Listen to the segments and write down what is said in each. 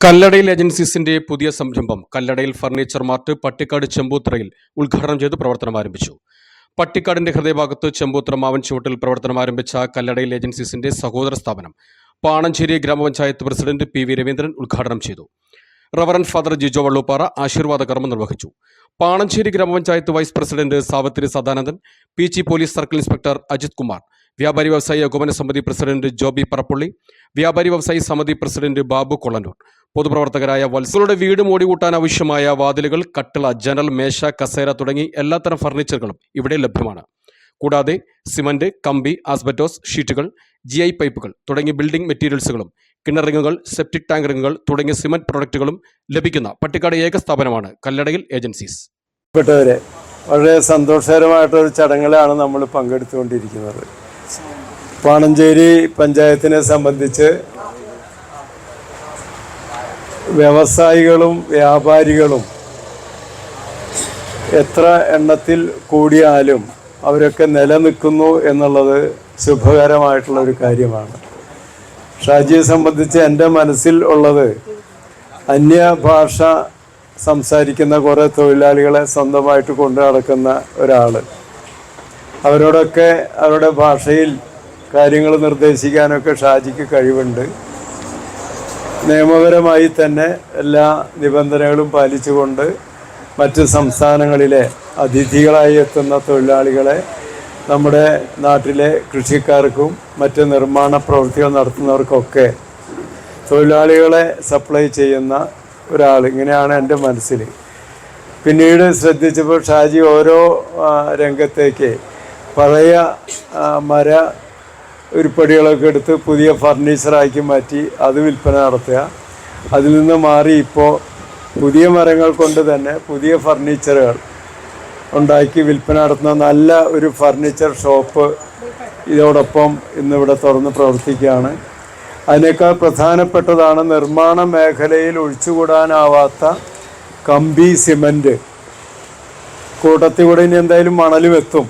കല്ലടയിൽ ഏജൻസീസിന്റെ പുതിയ സംരംഭം കല്ലടയിൽ ഫർണിച്ചർ മാർട്ട് പട്ടിക്കാട് ചെമ്പൂത്രയിൽ ഉദ്ഘാടനം ചെയ്ത് പ്രവർത്തനം ആരംഭിച്ചു. പട്ടിക്കാടിന്റെ ഹൃദയഭാഗത്ത് ചെമ്പൂത്ര മാവൻ ചുവട്ടിൽ പ്രവർത്തനം ആരംഭിച്ച കല്ലടയിൽ ഏജൻസീസിന്റെ സഹോദര സ്ഥാപനം പാണഞ്ചേരി ഗ്രാമപഞ്ചായത്ത് പ്രസിഡന്റ് പി വി രവീന്ദ്രൻ ഉദ്ഘാടനം ചെയ്തു. റവറൻ ഫാദർ ജിജോ വള്ളൂപ്പാറ ആശീർവാദ കർമ്മം നിർവഹിച്ചു. പാണഞ്ചേരി ഗ്രാമപഞ്ചായത്ത് vice president Savithri Sadanandan P G police circle inspector Ajith Kumar വ്യാപാരി വ്യവസായി ഏകോപന സമിതി പ്രസിഡന്റ് ജോബി പറപ്പള്ളി വ്യാപാരി വ്യവസായി സമിതി പ്രസിഡന്റ് ബാബു കൊള്ളന്നൂർ പൊതുപ്രവർത്തകരായ വത്സലുടെ വീട് മൂടികൂട്ടാൻ ആവശ്യമായ വാതിലുകൾ കട്ടിള ജനൽ മേശ കസേര തുടങ്ങി എല്ലാത്തരം ഫർണിച്ചറുകളും ഇവിടെ ലഭ്യമാണ്. കൂടാതെ സിമന്റ് കമ്പി ആസ്ബറ്റോസ് ഷീറ്റുകൾ ജി ഐ പൈപ്പുകൾ തുടങ്ങിയ ബിൽഡിംഗ് മെറ്റീരിയൽസുകളും കിണർ റിങ്ങുകൾ സെപ്റ്റിക് ടാങ്ക് റിങ്ങുകൾ തുടങ്ങിയ സിമന്റ് പ്രൊഡക്റ്റുകളും ലഭിക്കുന്ന പട്ടിക്കാട് ഏക സ്ഥാപനമാണ് കല്ലടയിൽ ഏജൻസീസ്. വളരെ സന്തോഷകരമായിട്ടൊരു ചടങ്ങിലാണ് നമ്മൾ പങ്കെടുത്തുകൊണ്ടിരിക്കുന്നത്. പാണഞ്ചേരി പഞ്ചായത്തിനെ സംബന്ധിച്ച് വ്യവസായികളും വ്യാപാരികളും എത്ര എണ്ണത്തിൽ കൂടിയാലും അവരൊക്കെ നിലനിൽക്കുന്നു എന്നുള്ളത് ശുഭകരമായിട്ടുള്ള ഒരു കാര്യമാണ്. ഷാജിയെ സംബന്ധിച്ച് എന്റെ മനസ്സിൽ ഉള്ളത് അന്യഭാഷ സംസാരിക്കുന്ന കുറേ തൊഴിലാളികളെ സ്വന്തമായിട്ട് കൊണ്ടു നടക്കുന്ന ഒരാൾ അവരോടൊക്കെ അവരുടെ ഭാഷയിൽ കാര്യങ്ങൾ നിർദ്ദേശിക്കാനൊക്കെ ഷാജിക്ക് കഴിവുണ്ട്. നിയമപരമായി തന്നെ എല്ലാ നിബന്ധനകളും പാലിച്ചുകൊണ്ട് മറ്റ് സംസ്ഥാനങ്ങളിലെ അതിഥികളായി എത്തുന്ന തൊഴിലാളികളെ നമ്മുടെ നാട്ടിലെ കൃഷിക്കാർക്കും മറ്റ് നിർമ്മാണ പ്രവൃത്തികൾ നടത്തുന്നവർക്കൊക്കെ തൊഴിലാളികളെ സപ്ലൈ ചെയ്യുന്ന ഒരാൾ ഇങ്ങനെയാണ് എന്റെ മനസ്സിൽ. പിന്നീട് ശ്രദ്ധിച്ചപ്പോൾ ഷാജി ഓരോ രംഗത്തേക്ക് പഴയ മര ഉരുപ്പടികളൊക്കെ എടുത്ത് പുതിയ ഫർണിച്ചറാക്കി മാറ്റി അത് വിൽപ്പന നടത്തുക. അതിൽ നിന്ന് മാറി ഇപ്പോൾ പുതിയ മരങ്ങൾ കൊണ്ട് തന്നെ പുതിയ ഫർണിച്ചറുകൾ ഉണ്ടാക്കി വിൽപ്പന നടത്തുന്ന നല്ല ഒരു ഫർണിച്ചർ ഷോപ്പ് ഇതോടൊപ്പം ഇന്നിവിടെ തുറന്ന് പ്രവർത്തിക്കുകയാണ്. അതിനേക്കാൾ പ്രധാനപ്പെട്ടതാണ് നിർമ്മാണ മേഖലയിൽ ഒഴിച്ചുകൂടാനാവാത്ത കമ്പി സിമന്റ് കൂട്ടത്തിൽ കൂടെ ഇനി എന്തായാലും മണലും എത്തും.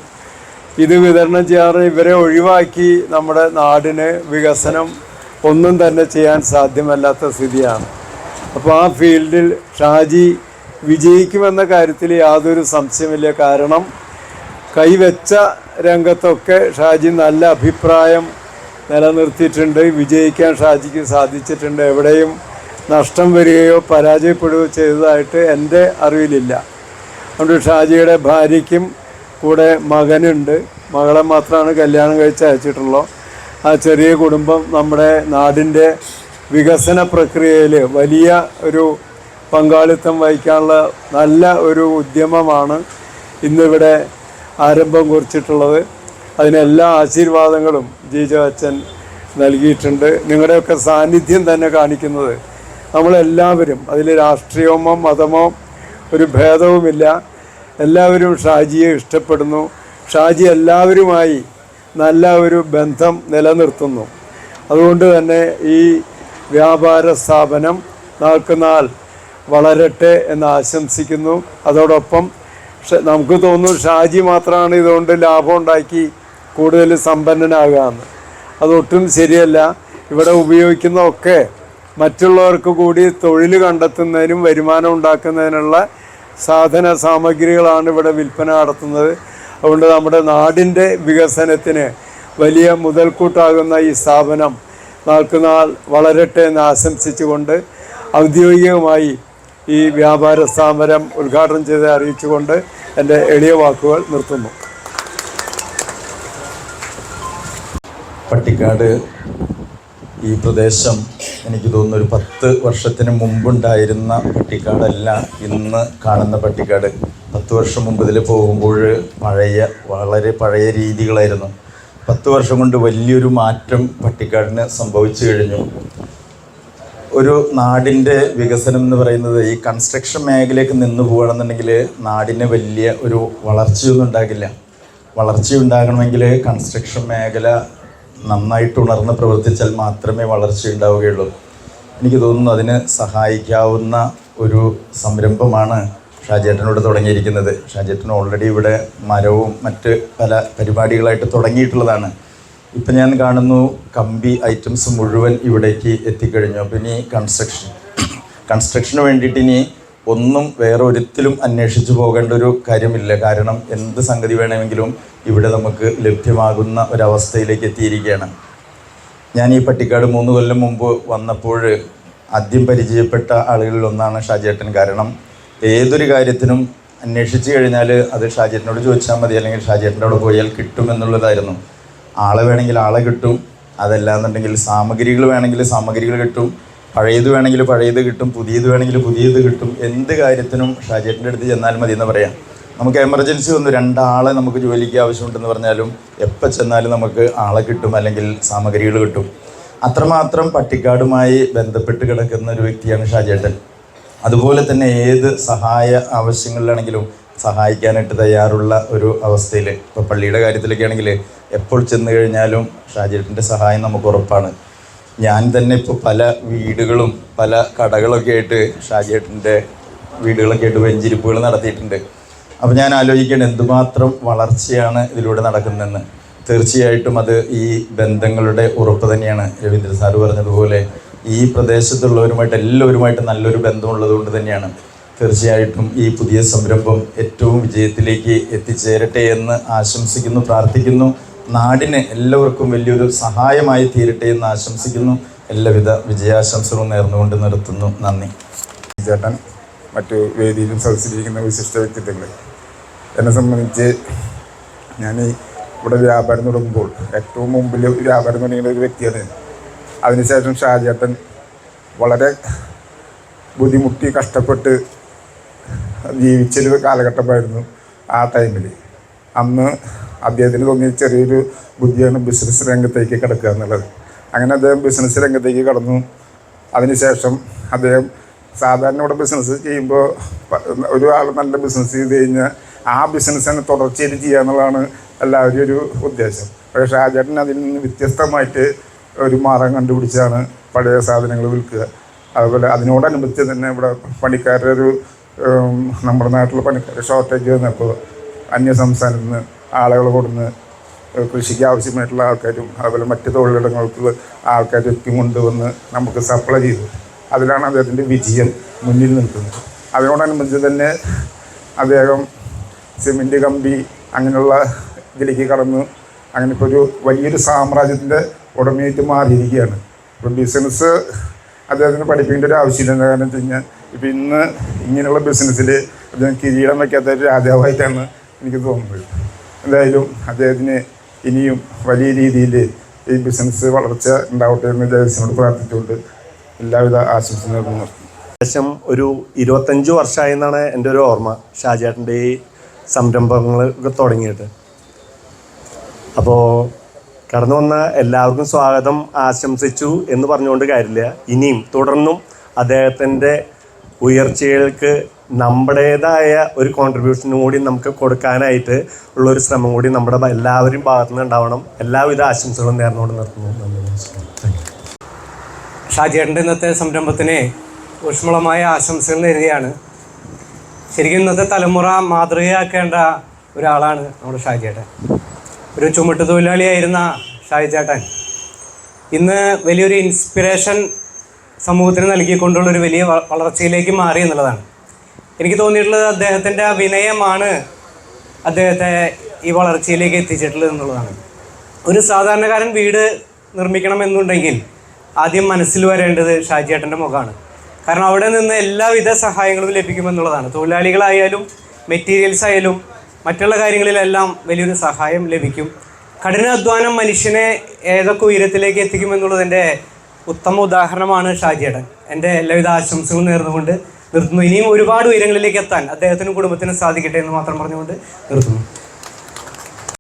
ഇത് വിതരണം ചെയ്യാറ് ഇവരെ ഒഴിവാക്കി നമ്മുടെ നാടിന് വികസനം ഒന്നും തന്നെ ചെയ്യാൻ സാധ്യമല്ലാത്ത സ്ഥിതിയാണ്. അപ്പോൾ ആ ഫീൽഡിൽ ഷാജി വിജയിക്കുമെന്ന കാര്യത്തിൽ യാതൊരു സംശയമില്ല. കാരണം കൈവച്ച രംഗത്തൊക്കെ ഷാജി നല്ല അഭിപ്രായം നിലനിർത്തിയിട്ടുണ്ട്. വിജയിക്കാൻ ഷാജിക്ക് സാധിച്ചിട്ടുണ്ട്. എവിടെയും നഷ്ടം വരികയോ പരാജയപ്പെടുകയോ ചെയ്തതായിട്ട് എന്റെ അറിവിലില്ല. അതുകൊണ്ട് ഷാജിയുടെ ഭാര്യയ്ക്കും കൂടെ മകനുണ്ട്. മകളെ മാത്രമാണ് കല്യാണം കഴിച്ച് അയച്ചിട്ടുള്ളൂ. ആ ചെറിയ കുടുംബം നമ്മുടെ നാടിന്റെ വികസന പ്രക്രിയയിൽ വലിയ ഒരു പങ്കാളിത്തം വഹിക്കാനുള്ള നല്ല ഒരു ഉദ്യമമാണ് ഇന്നിവിടെ ആരംഭം കുറിച്ചിട്ടുള്ളത്. അതിനെല്ലാ ആശീർവാദങ്ങളും ജീജോ അച്ഛൻ നൽകിയിട്ടുണ്ട്. നിങ്ങളുടെയൊക്കെ സാന്നിധ്യം തന്നെ കാണിക്കുന്നത് നമ്മളെല്ലാവരും അതിൽ രാഷ്ട്രീയമോ മതമോ ഒരു ഭേദവുമില്ല. എല്ലാവരും ഷാജിയെ ഇഷ്ടപ്പെടുന്നു. ഷാജി എല്ലാവരുമായി നല്ല ഒരു ബന്ധം നിലനിർത്തുന്നു. അതുകൊണ്ട് തന്നെ ഈ വ്യാപാര സ്ഥാപനം നാൾക്കുനാൾ വളരട്ടെ എന്ന് ആശംസിക്കുന്നു. അതോടൊപ്പം നമുക്ക് തോന്നുന്നു ഷാജി മാത്രമാണ് ഇതുകൊണ്ട് ലാഭം ഉണ്ടാക്കി കൂടുതൽ സമ്പന്നനാകാമെന്ന് അതൊട്ടും ശരിയല്ല. ഇവിടെ ഉപയോഗിക്കുന്നതൊക്കെ മറ്റുള്ളവർക്ക് കൂടി തൊഴിൽ കണ്ടെത്തുന്നതിനും വരുമാനം ഉണ്ടാക്കുന്നതിനുള്ള സാധന സാമഗ്രികളാണ് ഇവിടെ വിൽപ്പന നടത്തുന്നത്. അതുകൊണ്ട് നമ്മുടെ നാടിന്റെ വികസനത്തിന് വലിയ മുതൽക്കൂട്ടാകുന്ന ഈ സ്ഥാപനം നാൾക്കുനാൾ വളരട്ടെ എന്ന് ആശംസിച്ചുകൊണ്ട് ഔദ്യോഗികമായി ഈ വ്യാപാര സ്ഥാപനം ഉദ്ഘാടനം ചെയ്ത് അറിയിച്ചുകൊണ്ട് എന്റെ എളിയ വാക്കുകൾ നിർത്തുന്നു. പട്ടിക്കാട് ഈ പ്രദേശം എനിക്ക് തോന്നുന്നു ഒരു പത്ത് വർഷത്തിന് മുമ്പുണ്ടായിരുന്ന പട്ടിക്കാടല്ല. ഇന്ന് കാണുന്ന പട്ടിക്കാട്. പത്ത് വർഷം മുമ്പ് ഇതിൽ പോകുമ്പോൾ പഴയ വളരെ പഴയ രീതികളായിരുന്നു. പത്ത് വർഷം കൊണ്ട് വലിയൊരു മാറ്റം പട്ടിക്കാടിന് സംഭവിച്ചു കഴിഞ്ഞു. ഒരു നാടിന്റെ വികസനം എന്ന് പറയുന്നത് ഈ കൺസ്ട്രക്ഷൻ മേഖലയ്ക്ക് നിന്ന് പോവുകയാണെന്നുണ്ടെങ്കിൽ നാടിന് വലിയ ഒരു വളർച്ചയൊന്നും ഉണ്ടാകില്ല. വളർച്ച ഉണ്ടാകണമെങ്കിൽ കൺസ്ട്രക്ഷൻ മേഖല നന്നായിട്ട് ഉണർന്ന് പ്രവർത്തിച്ചാൽ മാത്രമേ വളർച്ച ഉണ്ടാവുകയുള്ളൂ. എനിക്ക് തോന്നുന്നു അതിന് സഹായിക്കാവുന്ന ഒരു സംരംഭമാണ് ഷാജേട്ടനോട് തുടങ്ങിയിരിക്കുന്നത്. ഷാജേട്ടൻ ഓൾറെഡി ഇവിടെ മരവും മറ്റ് പല പരിപാടികളായിട്ട് തുടങ്ങിയിട്ടുള്ളതാണ്. ഇപ്പം ഞാൻ കാണുന്നു കമ്പി ഐറ്റംസ് മുഴുവൻ ഇവിടേക്ക് എത്തിക്കഴിഞ്ഞു. അപ്പം ഇനി കൺസ്ട്രക്ഷൻ കൺസ്ട്രക്ഷന് വേണ്ടിയിട്ട് ഇനി ഒന്നും വേറെ ഒരിക്കലും അന്വേഷിച്ചു പോകേണ്ട ഒരു കാര്യമില്ല. കാരണം എന്ത് സംഗതി വേണമെങ്കിലും ഇവിടെ നമുക്ക് ലഭ്യമാകുന്ന ഒരവസ്ഥയിലേക്ക് എത്തിയിരിക്കുകയാണ്. ഞാൻ ഈ പട്ടിക്കാട് മൂന്ന് കൊല്ലം മുമ്പ് വന്നപ്പോൾ ആദ്യം പരിചയപ്പെട്ട ആളുകളിൽ ഒന്നാണ് ഷാജേട്ടൻ കാരണം ഏതൊരു കാര്യത്തിനും അന്വേഷിച്ച് കഴിഞ്ഞാൽ അത് ഷാജേട്ടനോട് ചോദിച്ചാൽ മതി അല്ലെങ്കിൽ ഷാജേട്ടന്റെ അവിടെ പോയാൽ കിട്ടും എന്നുള്ളതായിരുന്നു. ആളെ വേണമെങ്കിൽ ആളെ കിട്ടും അതല്ലാന്നുണ്ടെങ്കിൽ സാമഗ്രികൾ വേണമെങ്കിൽ സാമഗ്രികൾ കിട്ടും പഴയത് വേണമെങ്കിൽ പഴയത് കിട്ടും പുതിയത് വേണമെങ്കിൽ പുതിയത് കിട്ടും. എന്ത് കാര്യത്തിനും ഷാജേറ്റിന്റെ അടുത്ത് ചെന്നാൽ മതി എന്ന് പറയാം. നമുക്ക് എമർജൻസി വന്നു രണ്ടാളെ നമുക്ക് ജോലിക്ക് ആവശ്യമുണ്ടെന്ന് പറഞ്ഞാലും എപ്പോൾ ചെന്നാലും നമുക്ക് ആളെ കിട്ടും അല്ലെങ്കിൽ സാമഗ്രികൾ കിട്ടും. അത്രമാത്രം പട്ടിക്കാടുമായി ബന്ധപ്പെട്ട് കിടക്കുന്ന ഒരു വ്യക്തിയാണ് ഷാജേട്ടൻ. അതുപോലെ തന്നെ ഏത് സഹായ ആവശ്യങ്ങളിലാണെങ്കിലും സഹായിക്കാനായിട്ട് തയ്യാറുള്ള ഒരു അവസ്ഥയിൽ ഇപ്പോൾ പള്ളിയുടെ കാര്യത്തിലൊക്കെ ആണെങ്കിൽ എപ്പോൾ ചെന്ന് കഴിഞ്ഞാലും ഷാജേട്ടന്റെ സഹായം നമുക്ക് ഉറപ്പാണ്. ഞാൻ തന്നെ ഇപ്പോൾ പല വീടുകളും പല കടകളൊക്കെ ആയിട്ട് ഷാജേട്ടന്റെ വീടുകളൊക്കെ ആയിട്ട് വെഞ്ചിരിപ്പുകൾ നടത്തിയിട്ടുണ്ട്. അപ്പോൾ ഞാൻ ആലോചിക്കുകയാണ് എന്തുമാത്രം വളർച്ചയാണ് ഇതിലൂടെ നടക്കുന്നതെന്ന്. തീർച്ചയായിട്ടും അത് ഈ ബന്ധങ്ങളുടെ ഉറപ്പ് തന്നെയാണ്. രവീന്ദ്ര സാറ് പറഞ്ഞതുപോലെ ഈ പ്രദേശത്തുള്ളവരുമായിട്ട് എല്ലാവരുമായിട്ട് നല്ലൊരു ബന്ധമുള്ളത് കൊണ്ട് തന്നെയാണ്. തീർച്ചയായിട്ടും ഈ പുതിയ സംരംഭം ഏറ്റവും വിജയത്തിലേക്ക് എത്തിച്ചേരട്ടെ എന്ന് ആശംസിക്കുന്നു പ്രാർത്ഥിക്കുന്നു. നാടിന് എല്ലാവർക്കും വലിയൊരു സഹായമായി തീരട്ടെ എന്ന് ആശംസിക്കുന്നു. എല്ലാവിധ വിജയാശംസകളും നേർന്നുകൊണ്ട് നിർത്തുന്നു. നന്ദി. ചേട്ടൻ മറ്റു വേദിയിലും സദസ്സിലിരിക്കുന്ന വിശിഷ്ട വ്യക്തിത്വങ്ങൾ. എന്നെ സംബന്ധിച്ച് ഞാൻ ഇവിടെ വ്യാപാരം തുടങ്ങുമ്പോൾ ഏറ്റവും മുമ്പിൽ വ്യാപാരം തുടങ്ങിയ ഒരു വ്യക്തിയാണ് അതിനുശേഷം ഷാജേട്ടൻ വളരെ ബുദ്ധിമുട്ടി കഷ്ടപ്പെട്ട് ജീവിച്ചൊരു കാലഘട്ടമായിരുന്നു ആ ടൈമിൽ അന്ന് അദ്ദേഹത്തിന് തോന്നിയ ചെറിയൊരു ബുദ്ധിയാണ് ബിസിനസ് രംഗത്തേക്ക് കിടക്കുക എന്നുള്ളത്. അങ്ങനെ അദ്ദേഹം ബിസിനസ് രംഗത്തേക്ക് കടന്നു. അതിനുശേഷം അദ്ദേഹം സാധാരണ ഇവിടെ ബിസിനസ് ചെയ്യുമ്പോൾ ഒരാൾ നല്ല ബിസിനസ് ചെയ്ത് കഴിഞ്ഞാൽ ആ ബിസിനസ് തന്നെ തുടർച്ചയായിട്ട് ചെയ്യുക എന്നുള്ളതാണ് എല്ലാവരും ഒരു ഉദ്ദേശം. പക്ഷേ ഷാജേട്ടൻ അതിൽ നിന്ന് വ്യത്യസ്തമായിട്ട് ഒരു മാർഗം കണ്ടുപിടിച്ചാണ് പഴയ സാധനങ്ങൾ വിൽക്കുക. അതുപോലെ അതിനോടനുബന്ധിച്ച് തന്നെ ഇവിടെ പണിക്കാരുടെ ഒരു നമ്മുടെ നാട്ടിലെ പണിക്കാരുടെ ഷോർട്ടേജ് വന്നപ്പോൾ അന്യ സംസ്ഥാനത്ത് നിന്ന് ആളുകൾ കൊടുന്ന് കൃഷിക്ക് ആവശ്യമായിട്ടുള്ള ആൾക്കാരും അതുപോലെ മറ്റ് തൊഴിലിടങ്ങൾക്ക് എത്തി കൊണ്ടുവന്ന് നമുക്ക് സപ്ലൈ ചെയ്തു. അതിലാണ് അദ്ദേഹത്തിന്റെ വിജയം മുന്നിൽ നിൽക്കുന്നത്. അതിനോടനുബന്ധിച്ച് തന്നെ അദ്ദേഹം സിമെന്റ് കമ്പി അങ്ങനെയുള്ള ഇതിലേക്ക് കടന്നു അങ്ങനെ ഇപ്പോൾ ഒരു വലിയൊരു സാമ്രാജ്യത്തിന്റെ ഉടമയായിട്ട് മാറിയിരിക്കുകയാണ്. ഇപ്പോൾ ബിസിനസ് അദ്ദേഹത്തിന് പഠിപ്പിക്കേണ്ട ഒരു ആവശ്യമില്ല. കാരണം വെച്ച് കഴിഞ്ഞാൽ ഇപ്പം ഇന്ന് ഇങ്ങനെയുള്ള ബിസിനസ്സിൽ അദ്ദേഹം കിരീടം വയ്ക്കാത്ത ഒരു രാജാവായിട്ടാണ് എനിക്ക് തോന്നുന്നത്. എന്തായാലും അദ്ദേഹത്തിന് ഇനിയും വലിയ രീതിയിൽ ഈ ബിസിനസ് വളർച്ച ഉണ്ടാവട്ടെ എന്ന് ദേവസ്വനോട് പ്രാർത്ഥിച്ചുകൊണ്ട് എല്ലാവിധ ആശംസകളും നേർന്നു ഏകദേശം ഒരു ഇരുപത്തഞ്ച് വർഷമായി എന്നാണ് എന്റെ ഒരു ഓർമ്മ. ഷാജേട്ടന്റെ ഈ സംരംഭങ്ങൾ ഒക്കെ തുടങ്ങിയിട്ട്. അപ്പോൾ കടന്നു വന്ന എല്ലാവർക്കും സ്വാഗതം ആശംസിച്ചു എന്ന് പറഞ്ഞുകൊണ്ട് കാര്യമില്ല. ഇനിയും തുടർന്നും അദ്ദേഹത്തിന്റെ ഉയർച്ചകൾക്ക് നമ്മുടേതായ ഒരു കോൺട്രിബ്യൂഷനും കൂടി നമുക്ക് കൊടുക്കാനായിട്ട് ഉള്ള ഒരു ശ്രമം കൂടി നമ്മുടെ എല്ലാവരും ഭാഗത്തു നിന്ന് ഉണ്ടാവണം. എല്ലാവിധ ആശംസകളും നേർന്നുകൊണ്ട് നിർത്തുന്നു. ഷാജേട്ടന്റെ ഇന്നത്തെ സംരംഭത്തിന് ഊഷ്മളമായ ആശംസകൾ നേരുകയാണ്. ശരിക്കും ഇന്നത്തെ തലമുറ മാതൃകയാക്കേണ്ട ഒരാളാണ് നമ്മുടെ ഷാജിയേട്ടൻ. ഒരു ചുമട്ട് തൊഴിലാളിയായിരുന്ന ഷാജിച്ചേട്ടൻ ഇന്ന് വലിയൊരു ഇൻസ്പിറേഷൻ സമൂഹത്തിന് നൽകിക്കൊണ്ടുള്ള ഒരു വലിയ വളർച്ചയിലേക്ക് മാറി എന്നുള്ളതാണ്. എനിക്ക് തോന്നിയിട്ടുള്ളത് അദ്ദേഹത്തിന്റെ ആ വിനയമാണ് അദ്ദേഹത്തെ ഈ വളർച്ചയിലേക്ക് എത്തിച്ചിട്ടുള്ളത് എന്നുള്ളതാണ്. ഒരു സാധാരണക്കാരൻ വീട് നിർമ്മിക്കണമെന്നുണ്ടെങ്കിൽ ആദ്യം മനസ്സിൽ വരേണ്ടത് ഷാജിയേട്ടന്റെ മുഖമാണ്. കാരണം അവിടെ നിന്ന് എല്ലാവിധ സഹായങ്ങളും ലഭിക്കുമെന്നുള്ളതാണ്. തൊഴിലാളികളായാലും മെറ്റീരിയൽസ് ആയാലും മറ്റുള്ള കാര്യങ്ങളിലെല്ലാം വലിയൊരു സഹായം ലഭിക്കും. കഠിനാധ്വാനം മനുഷ്യനെ ഏതൊക്കെ ഉയരത്തിലേക്ക് എത്തിക്കുമെന്നുള്ളതിന്റെ ഉത്തമ ഉദാഹരണമാണ് ഷാജിയേട്ടൻ. എന്റെ എല്ലാവിധ ആശംസകളും നേർന്നുകൊണ്ട് നിർത്തുന്നു. ഇനിയും ഒരുപാട് ഉയരങ്ങളിലേക്ക് എത്താൻ അദ്ദേഹത്തിനും കുടുംബത്തിനും സാധിക്കട്ടെ എന്ന് മാത്രം പറഞ്ഞുകൊണ്ട് നിർത്തുന്നു.